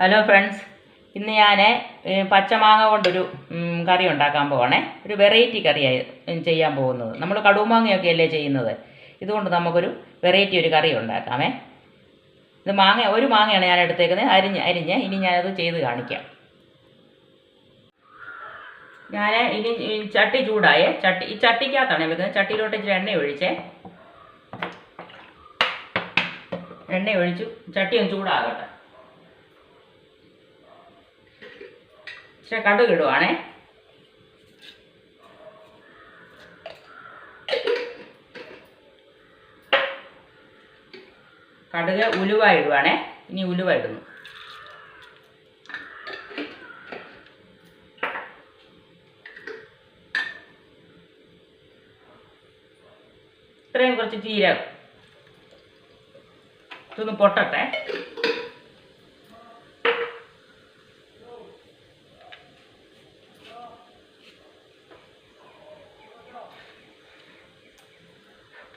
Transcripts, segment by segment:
Hello friends ഇന്ന് ഞാൻ പച്ചമാങ്ങ കൊണ്ടൊരു കറി ഉണ്ടാക്കാൻ പോവാണേ. ഒരു വെറൈറ്റി കറിയായി ചെയ്യാൻ പോകുന്നത്. നമ്മൾ കടുമാങ്ങയൊക്കെ അല്ലേ ചെയ്യുന്നത്. ഇതുകൊണ്ട് നമുക്കൊരു വെറൈറ്റി ഒരു കറി ഉണ്ടാക്കാമേ. ഇത് മാങ്ങ ഒരു മാങ്ങയാണ് ഞാൻ എടുത്തേക്കുന്നത്. അരിഞ്ഞ് അരിഞ്ഞ്. ഇനി ഞാനത് ചെയ്ത് കാണിക്കാം. ഞാൻ ഇനി ചട്ടി ചൂടായേ. ചട്ടി ഈ ചട്ടിക്കകത്താണ് വെക്കുന്നത്. ചട്ടിയിലോട്ട് ഇച്ചിരി എണ്ണ ഒഴിച്ചേ. എണ്ണ ഒഴിച്ചു. ചട്ടി ഒന്ന് ചൂടാകട്ടെ. ഇച്ചിരി കടുക് ഇടുവാണേ. കടുക് ഉലുവ ഇടുവാണേ. ഇനി ഉലുവ ഇടുന്നു. ഇത്രയും കുറച്ച് ജീരകം. ഇതൊന്ന് പൊട്ടട്ടെ.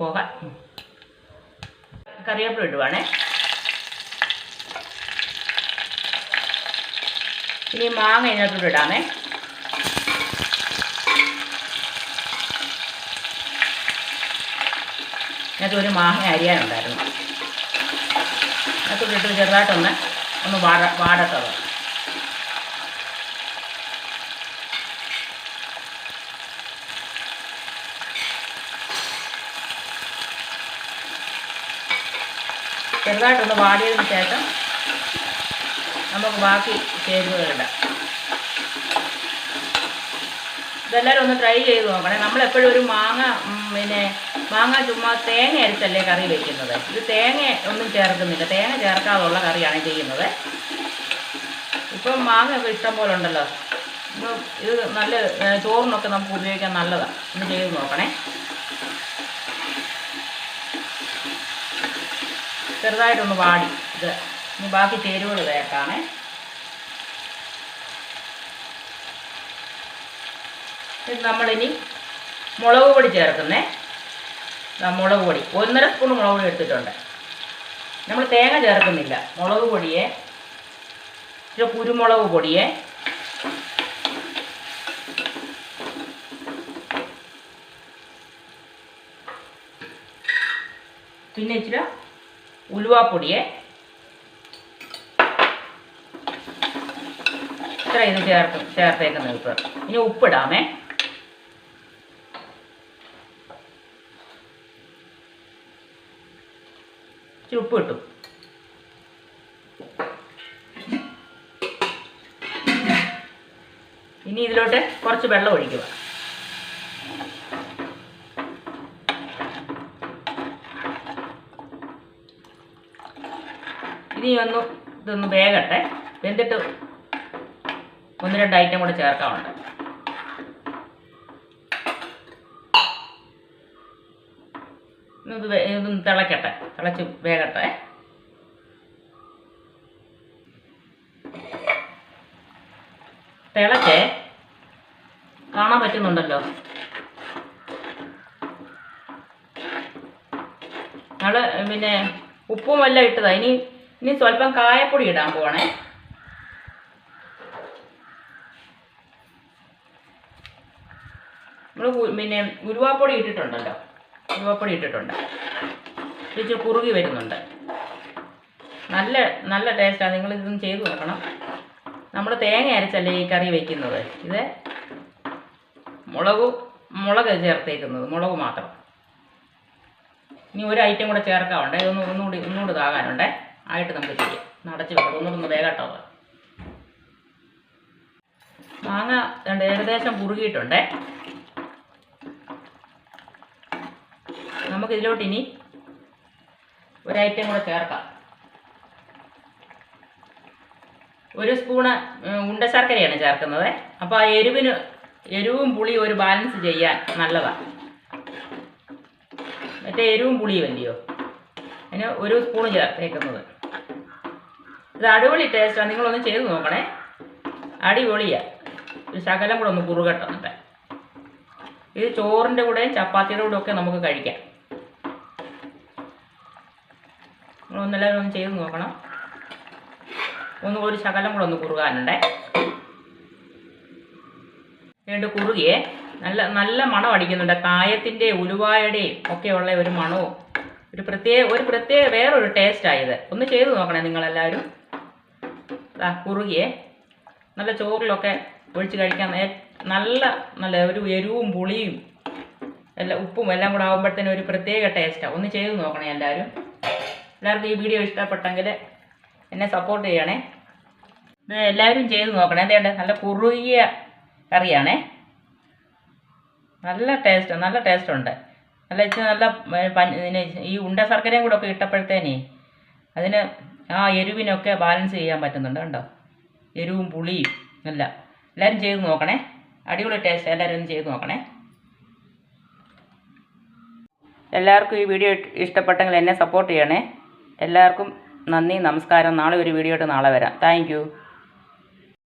പോകാം കറിവേപ്പില ഇടുവാണേ. ഇനി മാങ്ങ ഇതിനകത്തോട്ട് ഇടാമേ. ഇതിനകത്ത് ഒരു മാങ്ങ അരിയാനുണ്ടായിരുന്നു. അതിനകത്തോട്ട് ഇട്ട് ചെറുതായിട്ടൊന്ന് ഒന്ന് വാട വാടത്തത് ചെറുതായിട്ടൊന്ന് വാടിയതിന് ശേഷം നമുക്ക് ബാക്കി ചേരുവകളിടാം ഇതെല്ലാവരും ഒന്ന് ട്രൈ ചെയ്ത് നോക്കണേ. നമ്മളെപ്പോഴും ഒരു മാങ്ങ പിന്നെ മാങ്ങ ചുമ്മാ തേങ്ങ അരിച്ചല്ലേ കറി വയ്ക്കുന്നത് ഇത് തേങ്ങ ഒന്നും ചേർക്കുന്നില്ല. തേങ്ങ ചേർക്കാതുള്ള കറിയാണ് ചെയ്യുന്നത്. ഇപ്പം മാങ്ങ ഒക്കെ ഇഷ്ടം പോലെ ഉണ്ടല്ലോ. ഇത് നല്ല ചോറിനൊക്കെ നമുക്ക് ഉപയോഗിക്കാൻ നല്ലതാണ് ഒന്ന് ചെയ്ത് നോക്കണേ. ചെറുതായിട്ടൊന്ന് വാടി. ഇത് ഇനി ബാക്കി ചേരുവകൾ ചേർക്കാണേ ഇത് നമ്മളിനി മുളക് പൊടി ചേർക്കുന്നേ. മുളക് പൊടി. ഒന്നര സ്പൂൺ മുളക് പൊടി എടുത്തിട്ടുണ്ട്. നമ്മൾ തേങ്ങ ചേർക്കുന്നില്ല. മുളക് പൊടിയെ ഇച്ചിരി കുരുമുളക് പൊടിയെ. പിന്നെ ഇച്ചിരി ഉലുവാപ്പൊടിയെ ഇത്ര ഇത് ചേർത്ത് ചേർത്തേക്കുന്നത് ഇപ്പോൾ ഇനി ഉപ്പിടാമേ. ഉപ്പ് കിട്ടും ഇനി ഇതിലോട്ട് കുറച്ച് വെള്ളം ഒഴിക്കുക. ഇനി ഒന്ന് ഇതൊന്ന് വേകട്ടെ വെന്തിട്ട് ഒന്ന് രണ്ട് ഐറ്റം കൂടെ ചേർക്കാറുണ്ട് ഇത് ഇതൊന്ന് തിളക്കട്ടെ. തിളച്ച് വേകട്ടെ തിളച്ചേ കാണാൻ പറ്റുന്നുണ്ടല്ലോ. ഞങ്ങൾ പിന്നെ ഉപ്പും എല്ലാം ഇട്ടതാ. ഇനി ഇനി സ്വല്പം കായപ്പൊടി ഇടാൻ പോവാണേ. നമ്മൾ പിന്നെ ഉരുവാപ്പൊടി ഇട്ടിട്ടുണ്ടല്ലോ. ഉരുവാപ്പൊടി ഇട്ടിട്ടുണ്ട്. ഇച്ചിരി കുറുകി വരുന്നുണ്ട്. നല്ല നല്ല ടേസ്റ്റാണ് നിങ്ങൾ ചെയ്ത് നോക്കണം. നമ്മൾ തേങ്ങ അരച്ചല്ലേ ഈ കറി വയ്ക്കുന്നത് ഇത് മുളക് മുളക് ചേർത്തേക്കുന്നത്. മുളക് മാത്രം. ഇനി ഒരു ഐറ്റം കൂടെ ചേർക്കാറുണ്ട് ഇതൊന്ന് ഒന്നുകൂടി ഒന്നുകൂടി ഇതാകാനുണ്ട്. ആയിട്ട് നമുക്ക് ചെയ്യാം. നടച്ച് വെക്കണം ഒന്നുകൂടി ഒന്ന് വേഗട്ടോ മാങ്ങ രണ്ട് ഏകദേശം കുറുകിയിട്ടുണ്ടേ. നമുക്ക് ഇതിലോട്ട് ഇനി ഒരു ഐറ്റം കൂടെ ചേർക്കാം. ഒരു സ്പൂണ് ഉണ്ടശർക്കരയാണ് ചേർക്കുന്നത്. അപ്പോൾ ആ എരിവിന് എരിവും പുളിയും ഒരു ബാലൻസ് ചെയ്യാൻ നല്ലതാണ് മറ്റേ എരിവും പുളിയും അല്ലയോ? അതിന് ഒരു സ്പൂണ് ചേർത്തേക്കുന്നത് ഇത് അടിപൊളി ടേസ്റ്റാണ് നിങ്ങളൊന്ന് ചെയ്ത് നോക്കണേ. അടിപൊളിയാണ് ഒരു ശകലം കൂടെ ഒന്ന് കുറുകട്ടെ എന്നിട്ട്. ഇത് ചോറിന്റെ കൂടെയും ചപ്പാത്തിയുടെ കൂടെ ഒക്കെ നമുക്ക് കഴിക്കാം. നിങ്ങളൊന്നെല്ലാവരും ഒന്ന് ചെയ്ത് നോക്കണം. ഒന്ന് ഒരു ശകലം കൂടെ ഒന്ന് കുറുകാനുണ്ടേ. രണ്ട് കുറുകിയേ. നല്ല നല്ല മണം അടിക്കുന്നുണ്ട് കായത്തിന്റെ ഉലുവായുടെയും ഒക്കെയുള്ള ഒരു മണവും. ഒരു പ്രത്യേക ഒരു പ്രത്യേക വേറൊരു ടേസ്റ്റായത് ഒന്ന് ചെയ്ത് നോക്കണേ നിങ്ങളെല്ലാവരും. കുറുകിയെ. നല്ല ചോറിലൊക്കെ ഒഴിച്ച് കഴിക്കാൻ നല്ല നല്ല ഒരു എരിവും പുളിയും എല്ലാം ഉപ്പും എല്ലാം കൂടെ ആകുമ്പോഴത്തേനും ഒരു പ്രത്യേക ടേസ്റ്റാണ് ഒന്ന് ചെയ്ത് നോക്കണേ എല്ലാവരും. എല്ലാവർക്കും ഈ വീഡിയോ ഇഷ്ടപ്പെട്ടെങ്കിൽ എന്നെ സപ്പോർട്ട് ചെയ്യണേ. എല്ലാവരും ചെയ്ത് നോക്കണേ. എന്തേണ്ട നല്ല കുറുകിയ കറിയാണേ. നല്ല ടേസ്റ്റ് നല്ല ടേസ്റ്റ് ഉണ്ട്. നല്ല ഇച്ചിരി നല്ല ഈ ഉണ്ട ശർക്കരയും കൂടെ ഒക്കെ ഇട്ടപ്പോഴത്തേനേ അതിന് ആ എരിവിനൊക്കെ ബാലൻസ് ചെയ്യാൻ പറ്റുന്നുണ്ട് കണ്ടോ? എരിവും പുളിയും നല്ല. എല്ലാവരും ചെയ്ത് നോക്കണേ. അടിപൊളി ടേസ്റ്റ് എല്ലാവരും ഒന്ന് ചെയ്ത് നോക്കണേ. എല്ലാവർക്കും ഈ വീഡിയോ ഇഷ്ടപ്പെട്ടെങ്കിൽ എന്നെ സപ്പോർട്ട് ചെയ്യണേ. എല്ലാവർക്കും നന്ദി നമസ്കാരം. നാളെ ഒരു വീഡിയോ ആയിട്ട് നാളെ വരാം. താങ്ക്